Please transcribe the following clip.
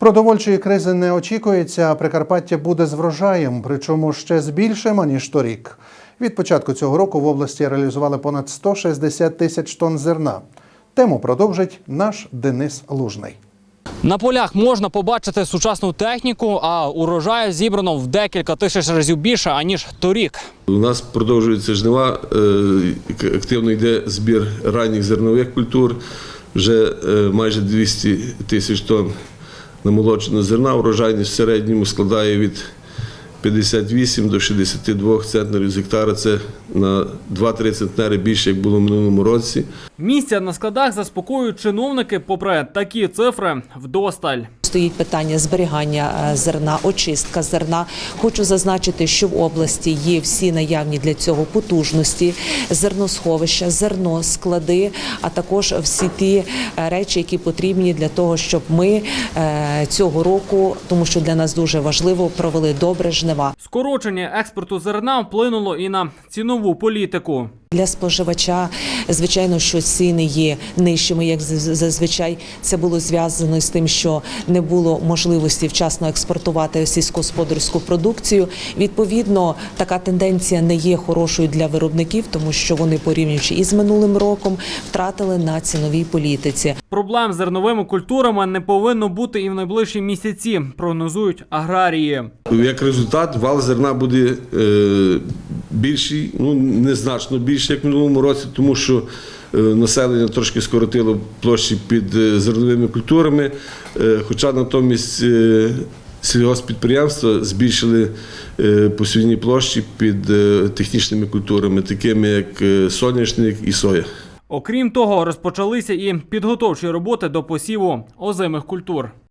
Продовольчої кризи не очікується, а Прикарпаття буде з врожаєм, причому ще з більшим, аніж торік. Від початку цього року в області реалізували понад 160 тисяч тонн зерна. Тему продовжить наш Денис Лужний. На полях можна побачити сучасну техніку, а урожаю зібрано в декілька тисяч разів більше аніж торік. У нас продовжуються жнива, е, активно йде збір ранніх зернових культур. Вже е, майже 200 тисяч тонн намолоченого зерна. Урожайність в середньому складає від 58 до 62 центнерів з гектара. Це на 2-3 центнери більше, як було в минулому році. Місця на складах заспокоюють чиновники, попри такі цифри вдосталь. Стоїть питання зберігання е, зерна, очистка зерна. Хочу зазначити, що в області є всі наявні для цього потужності, зерносховища, зерно, склади, а також всі ті е, речі, які потрібні для того, щоб ми е, цього року, тому що для нас дуже важливо, провели добре жнива. Скорочення експорту зерна вплинуло і на цінову політику. Для споживача, звичайно, що ціни є нижчими, як з- зазвичай. Це було зв'язано з тим, що не було можливості вчасно експортувати сільськогосподарську продукцію. Відповідно, така тенденція не є хорошою для виробників, тому що вони, порівнюючи із минулим роком, втратили на ціновій політиці. Проблем з зерновими культурами не повинно бути і в найближчі місяці, прогнозують аграрії. Як результат, вал зерна буде е, більший, ну незначно більший, як в минулому році, тому що е, населення трошки скоротило площі під е, зерновими культурами, е, хоча натомість сільгоспідприємства збільшили посівні площі під технічними культурами, такими як соняшник і соя. Окрім того, розпочалися і підготовчі роботи до посіву озимих культур.